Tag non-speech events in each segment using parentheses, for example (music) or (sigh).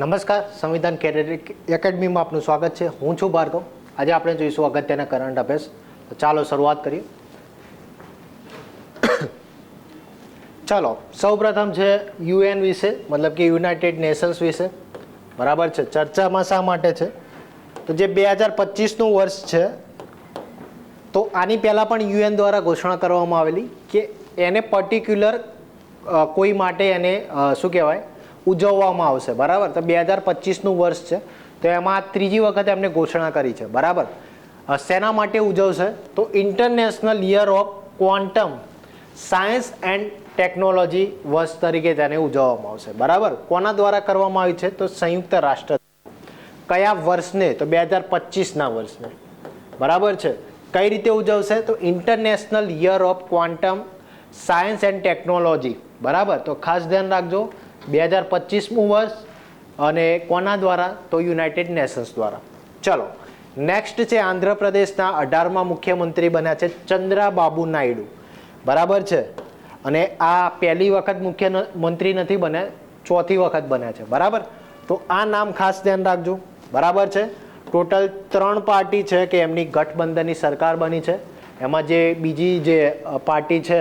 નમસ્કાર, સંવિધાન કેડેટ એકેડમીમાં આપનું સ્વાગત છે. હું છું ભાર્ગવ. આજે આપણે જોઈશું અગત્યના કરંટ અફેર્સ. તો ચાલો શરૂઆત કરીએ. ચાલો, સૌપ્રથમ છે યુએન વિશે, મતલબ કે યુનાઇટેડ નેશન્સ વિશે. બરાબર છે. ચર્ચામાં શા માટે છે? તો જે બે હજાર પચીસનું વર્ષ છે, તો આની પહેલાં પણ યુએન દ્વારા ઘોષણા કરવામાં આવેલી કે એને પર્ટિક્યુલર કોઈ માટે એને શું કહેવાય? ઉજવવામાં આવશે, બરાબર? તો બે હજાર પચીસનું વર્ષ છે, તો એમાં ત્રીજી વખત એમને ઘોષણા કરી છે, બરાબર? શેના માટે ઉજવશે, તો international year of quantum science and technology વર્ષ તરીકે તેને ઉજવવામાં આવશે, બરાબર? કોના દ્વારા કરવામાં આવી છે? તો સંયુક્ત રાષ્ટ્ર. કયા વર્ષને? તો બે હજાર પચીસના વર્ષને, બરાબર છે? કઈ રીતે ઉજવશે? તો international year of quantum science and technology બરાબર? તો ખાસ ધ્યાન રાખજો બે હજાર પચીસમું વર્ષ અને કોના દ્વારા? તો યુનાઇટેડ નેશન્સ દ્વારા. ચલો, નેક્સ્ટ છે આંધ્રપ્રદેશના અઢારમાં મુખ્યમંત્રી બન્યા છે ચંદ્રાબાબુ નાયડુ. બરાબર છે? અને આ પહેલી વખત મુખ્યમંત્રી નથી બન્યા, ચોથી વખત બન્યા છે. બરાબર? તો આ નામ ખાસ ધ્યાન રાખજો. બરાબર છે? ટોટલ ત્રણ પાર્ટી છે કે એમની ગઠબંધનની સરકાર બની છે. એમાં જે બીજી જે પાર્ટી છે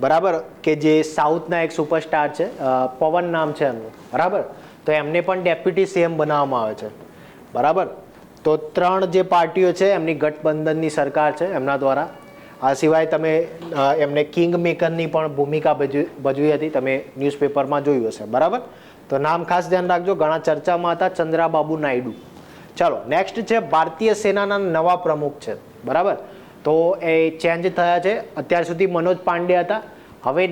બરાબર? કે જે સાઉથના એક સુપરસ્ટાર છે પવન નામ છે એમનું. બરાબર? તો એમને પણ ડેપ્યુટી સીએમ બનાવવામાં આવે છે. બરાબર? તો ત્રણ જે પાર્ટીઓ છે, એમની ગઠબંધનની સરકાર છે, એમના દ્વારા. આ સિવાય તમે એમને કિંગ મેકરની પણ ભૂમિકા ભજવી હતી. તમે ન્યૂઝપેપરમાં જોયું હશે. બરાબર? તો નામ ખાસ ધ્યાન રાખજો. ઘણા ચર્ચામાં હતા ચંદ્રાબાબુ નાયડુ. ચાલો, નેક્સ્ટ છે, ભારતીય સેનાના નવા પ્રમુખ છે. બરાબર? તો એ ચેન્જ થયા છે. અત્યાર સુધી મનોજ પાંડે હતા. હવે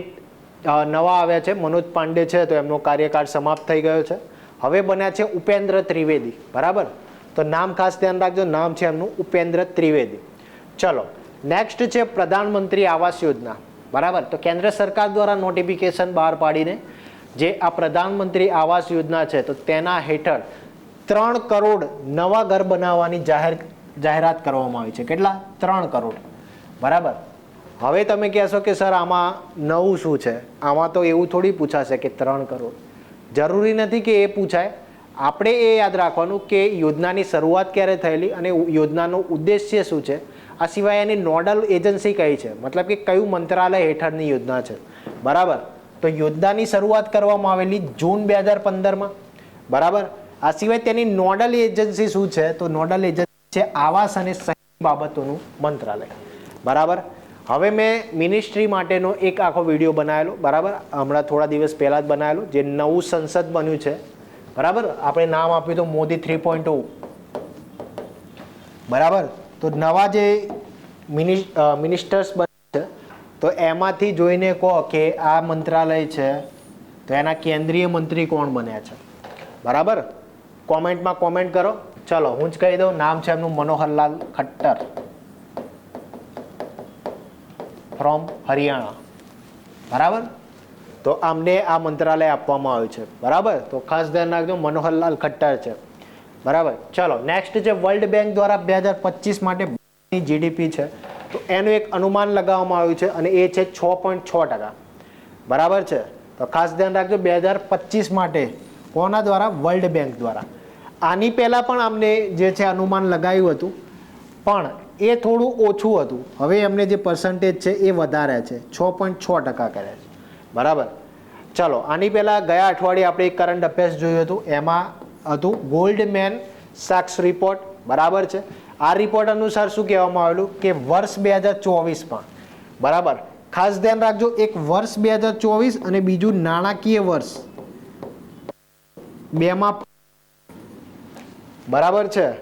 નવા આવ્યા છે. મનોજ પાંડે છે તો એમનો કાર્યકાળ સમાપ્ત થઈ ગયો છે. હવે બન્યા છે ઉપેન્દ્ર ત્રિવેદી. બરાબર? તો નામ ખાસ ધ્યાન રાખજો. નામ છે એમનું ઉપેન્દ્ર ત્રિવેદી. ચલો નેક્સ્ટ છે પ્રધાનમંત્રી આવાસ યોજના. બરાબર? તો કેન્દ્ર સરકાર દ્વારા નોટિફિકેશન બહાર પાડીને જે આ પ્રધાનમંત્રી આવાસ યોજના છે, તો તેના હેઠળ ત્રણ કરોડ નવા ઘર બનાવવાની જાહેર જાહેરાત કરવામાં આવી છે. કેટલા? ત્રણ કરોડ. બરાબર? હવે તમે કહેશો કે, સર, આમાં નવું શું છે? આમાં તો એવું થોડી પૂછાશે કે ત્રણ કરોડ. જરૂરી નથી કે એ પૂછાય. આપણે એ યાદ રાખવાનું કે યોજનાની શરૂઆત ક્યારે થયેલી અને યોજનાનો ઉદ્દેશ્ય શું છે? આ સિવાય એની નોડલ એજન્સી કઈ છે? મતલબ કે કયું મંત્રાલય હેઠળની યોજના છે? બરાબર? તો યોજનાની શરૂઆત કરવામાં આવેલી જૂન બે હજાર પંદરમાં. બરાબર? આ સિવાય તેની નોડલ એજન્સી શું છે? તો નોડલ એજન્સી છે આવાસ અને શહેરી બાબતોનું મંત્રાલય. બરાબર? હવે મેં મિનિસ્ટ્રી માટેનો એક આખો વીડિયો બનાવેલો, બરાબર? હમણાં થોડા દિવસ પહેલાં જ બનાવેલો, જે નવું સંસદ બન્યું છે. બરાબર? આપણે નામ આપ્યું તો મોદી થ્રી પોઈન્ટ બરાબર? તો નવા જે મિનિ- મિનિસ્ટર્સ બન્યા છે, તો એમાંથી જોઈને કહો કે આ મંત્રાલય છે, તો એના કેન્દ્રીય મંત્રી કોણ બન્યા છે? બરાબર? કોમેન્ટમાં કોમેન્ટ કરો. ચલો, હું જ કહી દઉં, નામ છે એમનું મનોહરલાલ ખટ્ટર. ફ્રોમ હરિયાણા. બરાબર? તો આમને આ મંત્રાલય આપવામાં આવ્યું છે. બરાબર? તો ખાસ ધ્યાન રાખજો, મનોહરલાલ ખટ્ટર છે. બરાબર? ચલો નેક્સ્ટ છે વર્લ્ડ બેંક દ્વારા બે હજાર પચીસ માટે જીડીપી છે, તો એનું એક અનુમાન લગાવવામાં આવ્યું છે, અને એ છે છ પોઈન્ટ છ ટકા. બરાબર છે? તો ખાસ ધ્યાન રાખજો, બે હજાર પચીસ માટે કોના દ્વારા? વર્લ્ડ બેંક દ્વારા. આની પહેલાં પણ અમને જે છે અનુમાન લગાવ્યું હતું, પણ એ થોડું ઓછું હતું. હવે એમને જે પર્સન્ટેજ છે એ વધારે છે, છ પોઈન્ટ છ ટકા કર્યા છે. બરાબર? ચલો, આની પહેલાં ગયા અઠવાડિયે આપણે એક કરંટ અફેર્સ જોયું હતું, એમાં હતું ગોલ્ડમેન સાક્સ રિપોર્ટ બરાબર છે? આ રિપોર્ટ અનુસાર શું કહેવામાં આવેલું? કે વર્ષ બે હજાર ચોવીસમાં બરાબર? ખાસ ધ્યાન રાખજો, એક વર્ષ બે હજાર ચોવીસ અને બીજું નાણાકીય વર્ષ. બેમાં બરાબર છે?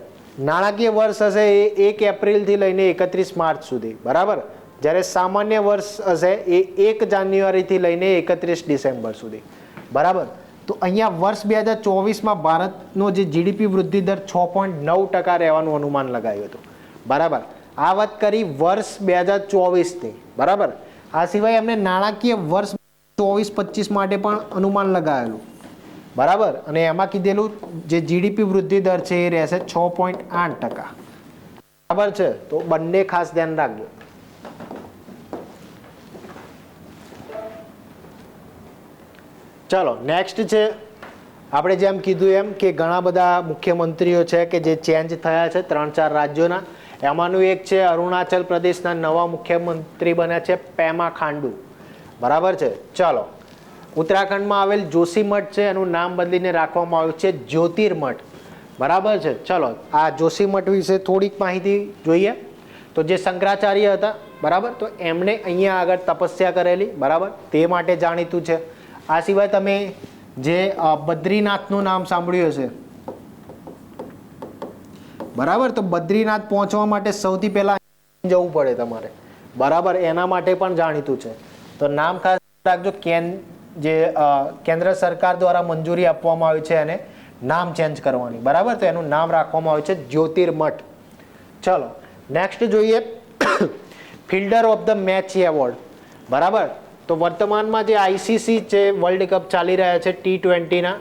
નાણાકીય વર્ષ હશે એ એક એપ્રિલથી લઈને એકત્રીસ માર્ચ સુધી. બરાબર? જ્યારે સામાન્ય વર્ષ હશે એ એક જાન્યુઆરીથી લઈને એકત્રીસ ડિસેમ્બર સુધી. બરાબર? તો અહીંયા વર્ષ બે હજાર ચોવીસમાં ભારતનો જે જીડીપી વૃદ્ધિ દર છ પોઈન્ટ નવ ટકા રહેવાનું અનુમાન લગાવ્યું હતું. બરાબર? આ વાત કરી વર્ષ બે હજાર ચોવીસની. બરાબર? આ સિવાય એમને નાણાકીય વર્ષ ચોવીસ પચીસ માટે પણ અનુમાન લગાવેલું. બરાબર? અને એમાં કીધેલું જે જીડીપી વૃદ્ધિ દર છે એ રહેશે છ પોઈન્ટ આઠ ટકા. બરાબર છે? તો બંને ખાસ ધ્યાન રાખજો. ચાલો નેક્સ્ટ છે, આપણે જેમ કીધું એમ કે ઘણા બધા મુખ્યમંત્રીઓ છે કે જે ચેન્જ થયા છે ત્રણ ચાર રાજ્યોના. એમાંનું એક છે અરુણાચલ પ્રદેશના નવા મુખ્યમંત્રી બન્યા છે, પેમા ખાંડુ. બરાબર છે? ચાલો ઉત્તરાખંડમાં આવેલ જોશીમઠ છે, એનું નામ બદલીને રાખવામાં આવ્યું છે જ્યોતિર્મઠ બરાબર છે? ચલો, આ જોશીમઠ વિશે થોડીક માહિતી જોઈએ. તો જે શંકરાચાર્ય હતા, બરાબર? તો એમણે અહીંયા આગળ તપસ્યા કરેલી, બરાબર? તે માટે જાણીતું છે. આ સિવાય તમે જે બદ્રીનાથનું નામ સાંભળ્યું હશે. બરાબર? તો બદ્રીનાથ પહોંચવા માટે સૌથી પહેલા જવું પડે તમારે. બરાબર? એના માટે પણ જાણીતું છે. તો નામ ખાસ રાખજો, કેન જે કેન્દ્ર સરકાર દ્વારા મંજૂરી આપવામાં આવી છે એને નામ ચેન્જ કરવાની. બરાબર? તો એનું નામ રાખવામાં આવ્યું છે જ્યોતિર્મઠ. ચલો, નેક્સ્ટ જોઈએ (coughs) fielder of the match award. બરાબર? તો વર્તમાનમાં જે આઈસીસી છે વર્લ્ડ કપ ચાલી રહ્યા છે ટી ટ્વેન્ટીના.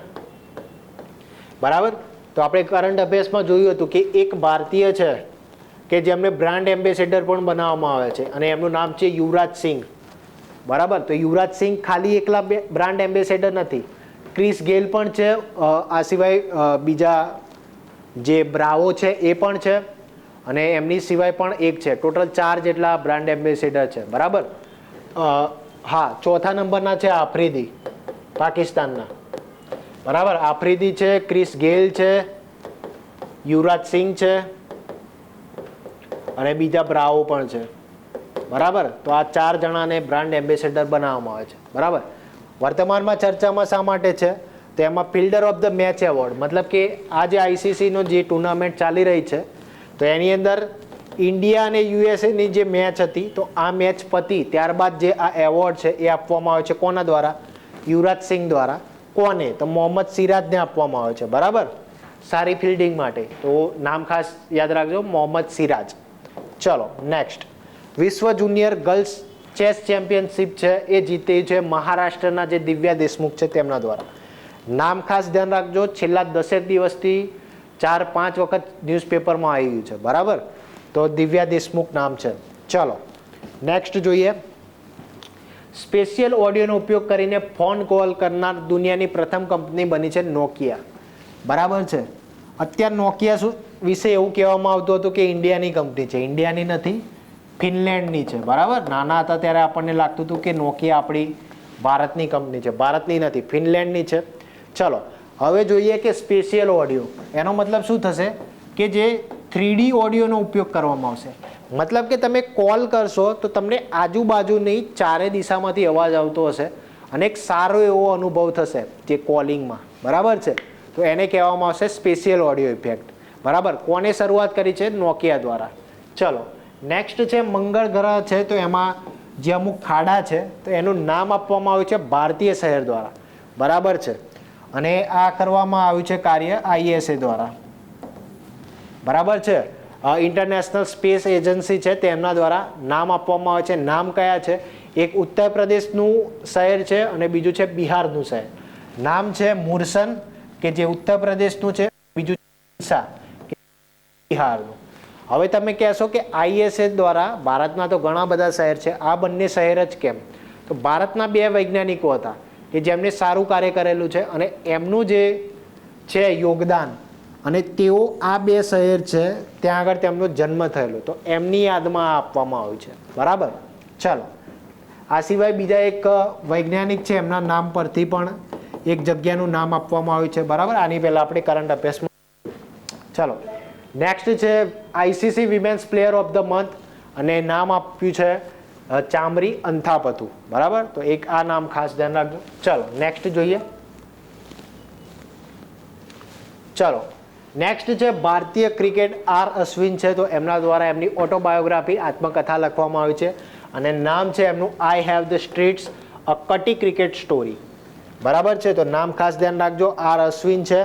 બરાબર? તો આપણે કરંટ અફેર્સમાં જોયું હતું કે એક ભારતીય છે કે જેમને બ્રાન્ડ એમ્બેસેડર પણ બનાવવામાં આવે છે અને એમનું નામ છે યુવરાજ સિંઘ. બરાબર? તો યુવરાજ સિંઘ ખાલી એકલા બ્રાન્ડ એમ્બેસેડર નથી. ક્રિસ ગેલ પણ છે આ સિવાય બીજા જે બ્રાવો છે એ પણ છે, અને એમની સિવાય પણ એક છે. ટોટલ ચાર જેટલા બ્રાન્ડ એમ્બેસેડર છે. બરાબર? હા, ચોથા નંબરના છે આફ્રિદી, પાકિસ્તાનના. બરાબર? આફ્રિદી છે, ક્રિસ ગેલ છે, યુવરાજ સિંઘ છે, અને બીજા બ્રાવો પણ છે. બરાબર? તો આ ચાર જણાને બ્રાન્ડ એમ્બેસેડર બનાવવામાં આવે છે. બરાબર? વર્તમાનમાં ચર્ચામાં શા માટે છે? તો એમાં fielder of the match award મતલબ કે આ જે આઈસીસીનો જે ટુર્નામેન્ટ ચાલી રહી છે, તો એની અંદર ઇન્ડિયા અને યુએસએની જે મેચ હતી, તો આ મેચ પતી ત્યારબાદ જે આ એવોર્ડ છે એ આપવામાં આવે છે કોના દ્વારા? યુવરાજ સિંઘ દ્વારા. કોને? તો મોહમ્મદ સિરાજને આપવામાં આવે છે. બરાબર? સારી ફિલ્ડિંગ માટે. તો નામ ખાસ યાદ રાખજો, મોહમ્મદ સિરાજ. ચલો નેક્સ્ટ વિશ્વ જુનિયર ગર્લ્સ ચેસ ચેમ્પિયનશિપ છે, એ જીતે છે મહારાષ્ટ્રના જે દિવ્યા દેશમુખ છે તેમના દ્વારા. નામ ખાસ ધ્યાન રાખજો, છેલ્લા દસેક દિવસથી ચાર પાંચ વખત ન્યૂઝપેપરમાં આવી ગયું છે, બરાબર? તો દિવ્યા દેશમુખ નામ છે. ચલો, નેક્સ્ટ જોઈએ. સ્પેશિયલ ઓડિયોનો ઉપયોગ કરીને ફોન કોલ કરનાર દુનિયાની પ્રથમ કંપની બની છે નોકિયા. બરાબર છે? અત્યાર નોકિયા શું વિશે એવું કહેવામાં આવતું હતું કે ઇન્ડિયાની કંપની છે. ઇન્ડિયાની નથી ફિનલેન્ડની છે, બરાબર? નાના હતા ત્યારે આપણને લાગતું હતું કે નોકિયા આપણી ભારતની કંપની છે. ભારતની નથી, ફિનલેન્ડની છે. ચલો, હવે જોઈએ કે સ્પેશિયલ ઓડિયો. એનો મતલબ શું થશે? કે જે થ્રીડી ઓડિયોનો ઉપયોગ કરવામાં આવશે. મતલબ કે તમે કોલ કરશો તો તમને આજુબાજુની ચારે દિશામાંથી અવાજ આવતો હશે અને એક સારો એવો અનુભવ થશે જે કોલિંગમાં. બરાબર છે? તો એને કહેવામાં આવશે સ્પેશિયલ ઓડિયો ઇફેક્ટ. બરાબર? કોને શરૂઆત કરી છે? નોકિયા દ્વારા. ચલો નેક્સ્ટ છે મંગળ ગ્રહ છે, તો એમાં જે અમુક ખાડા છે, તો એનું નામ આપવામાં આવ્યું છે ભારતીય શહેર દ્વારા. બરાબર છે? અને આ કરવામાં આવ્યું છે કાર્ય આઈએસએ દ્વારા. બરાબર છે? ઇન્ટરનેશનલ સ્પેસ એજન્સી છે તેમના દ્વારા નામ આપવામાં આવે છે. નામ કયા છે? એક ઉત્તર પ્રદેશનું શહેર છે અને બીજું છે બિહારનું શહેર. નામ છે મુરસન, કે જે ઉત્તર પ્રદેશનું છે, બીજું બિહારનું. હવે તમે કહેશો કે આઈએસએ દ્વારા ભારતના તો ઘણા બધા શહેર છે. આ બંને શહેર જ કેમ? તો ભારતના બે વૈજ્ઞાનિકો હતા કે જેમને સારું કાર્ય કરેલું છે અને એમનું જે છે યોગદાન અને તેઓ આ બે શહેર છે, ત્યાં આગળ તેમનો જન્મ થયેલો. તો એમની યાદમાં આપવામાં આવ્યું છે. બરાબર? ચાલો. આ સિવાય બીજા એક વૈજ્ઞાનિક છે, એમના નામ પરથી પણ એક જગ્યાનું નામ આપવામાં આવ્યું છે. બરાબર? આની પહેલાં આપણે કરંટ અભ્યાસમાં ચાલો. નેક્સ્ટ છે ICC women's player of the month અને નામ આપ્યું છે ચામરી અંથાપતુ બરાબર? તો એક આ નામ ખાસ ધ્યાન રાખજો. ચલો નેક્સ્ટ જોઈએ. ચલો નેક્સ્ટ છે ભારતીય ક્રિકેટ આર અશ્વિન છે, તો એમના દ્વારા એમની ઓટોબાયોગ્રાફી આત્મકથા લખવામાં આવી છે અને નામ છે એમનું I have the streets a Kutti cricket story. બરાબર છે? તો નામ ખાસ ધ્યાન રાખજો. આર અશ્વિન છે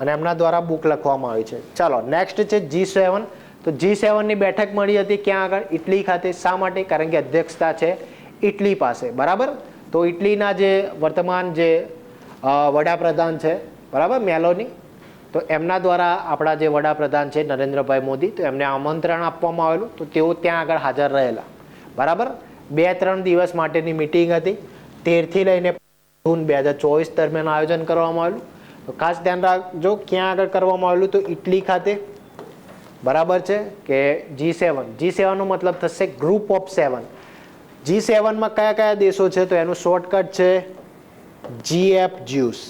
અને એમના દ્વારા બુક લખવામાં આવી છે. ચાલો નેક્સ્ટ છે જી સેવન તો જી સેવનની બેઠક મળી હતી ક્યાં આગળ? ઇટલી ખાતે. શા માટે? કારણ કે અધ્યક્ષતા છે ઇટલી પાસે. બરાબર? તો ઇટલીના જે વર્તમાન જે વડાપ્રધાન છે, બરાબર? મેલોની. તો એમના દ્વારા આપણા જે વડાપ્રધાન છે નરેન્દ્રભાઈ મોદી, તો એમને આમંત્રણ આપવામાં આવેલું. તો તેઓ ત્યાં આગળ હાજર રહેલા. બરાબર? બે ત્રણ દિવસ માટેની મિટિંગ હતી. તેરથી લઈને જૂન બે હજાર ચોવીસ દરમિયાન આયોજન કરવામાં આવેલું. તો ખાસ ધ્યાન રાખજો, ક્યાં આગળ કરવામાં આવેલું તો ઇટલી ખાતે. બરાબર છે કે જી સેવન જી સેવનનો મતલબ થશે ગ્રુપ ઓફ સેવન જી સેવનમાં કયા કયા દેશો છે? તો એનું શોર્ટકટ છે જીએફ જ્યુસ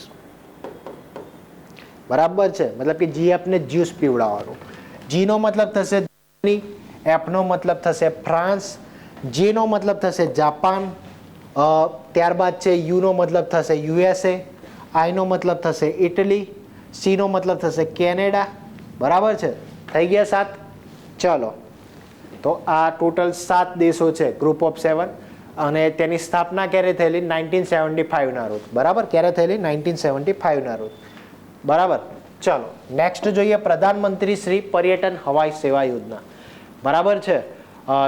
બરાબર છે? મતલબ કે જીએફને જ્યુસ પીવડાવવાનું. જીનો મતલબ થશે જર્મની એફનો મતલબ થશે ફ્રાન્સ જેનો મતલબ થશે જાપાન ત્યારબાદ છે યુનો મતલબ થશે યુએસએ આઈનો મતલબ થશે ઇટલી, સીનો મતલબ થશે કેનેડા. બરાબર છે? થઈ ગયા સાત? ચલો. તો આ ટોટલ સાત દેશો છે ગ્રુપ ઓફ સેવન અને તેની સ્થાપના ક્યારે થયેલી? નાઇન્ટીન સેવન્ટી ફાઇવના રોજ. બરાબર? ક્યારે થયેલી? નાઇન્ટીન સેવન્ટી ફાઇવના રોજ. બરાબર? ચલો. નેક્સ્ટ જોઈએ પ્રધાનમંત્રી શ્રી પર્યટન હવાઈ સેવા યોજના. બરાબર છે?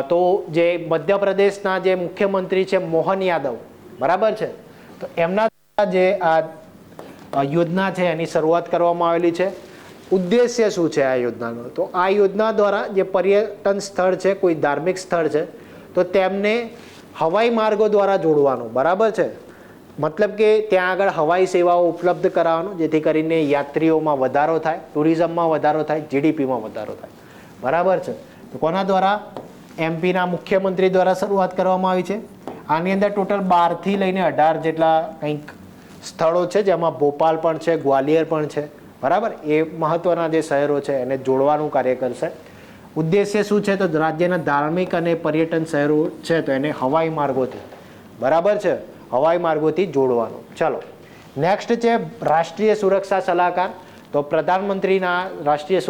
તો જે મધ્યપ્રદેશના જે મુખ્યમંત્રી છે મોહન યાદવ. બરાબર છે? તો એમના જે આ યોજના છે, એની શરૂઆત કરવામાં આવેલી છે. ઉદ્દેશ્ય શું છે આ યોજનાનો? તો આ યોજના દ્વારા જે પર્યટન સ્થળ છે, કોઈ ધાર્મિક સ્થળ છે, તો તેમને હવાઈ માર્ગો દ્વારા જોડવાનું, બરાબર છે? મતલબ કે ત્યાં આગળ હવાઈ સેવાઓ ઉપલબ્ધ કરાવવાનું, જેથી કરીને યાત્રીઓમાં વધારો થાય, ટુરિઝમમાં વધારો થાય જીડીપીમાં વધારો થાય. બરાબર છે? તો કોના દ્વારા? એમપીના મુખ્યમંત્રી દ્વારા શરૂઆત કરવામાં આવી છે. આની અંદર ટોટલ બારથી લઈને અઢાર જેટલા કંઈક સ્થળો છે, જેમાં ભોપાલ પણ છે, ગ્વાલિયર પણ છે. બરાબર? એ મહત્વના જે શહેરો છે, એને જોડવાનું કાર્ય કરશે. ઉદ્દેશ્ય શું છે? તો રાજ્યના ધાર્મિક અને પર્યટન શહેરો છે, તો એને હવાઈ માર્ગોથી. બરાબર છે? હવાઈ માર્ગોથી જોડવાનું. ચાલો. નેક્સ્ટ છે, રાષ્ટ્રીય સુરક્ષા સલાહકાર. તો પ્રધાનમંત્રીના રાષ્ટ્રીય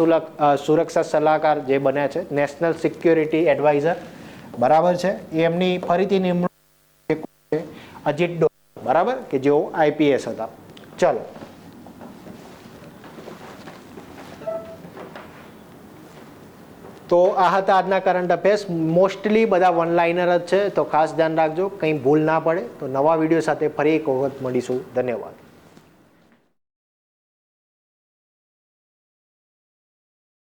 સુરક્ષા સલાહકાર જે બન્યા છે નેશનલ સિક્યોરિટી એડવાઇઝર બરાબર છે? એમની ફરીથી નિમણૂક અજીત બરાબર? કે જેઓ આઈપીએસ હતા. ચલો. તો આ હતા આજના કરંટ અફેર્સ મોસ્ટલી બધા વન લાઇનર જ છે, તો ખાસ ધ્યાન રાખજો. કંઈ ભૂલ ના પડે. તો નવા વીડિયો સાથે ફરી એક વખત મળીશું. ધન્યવાદ.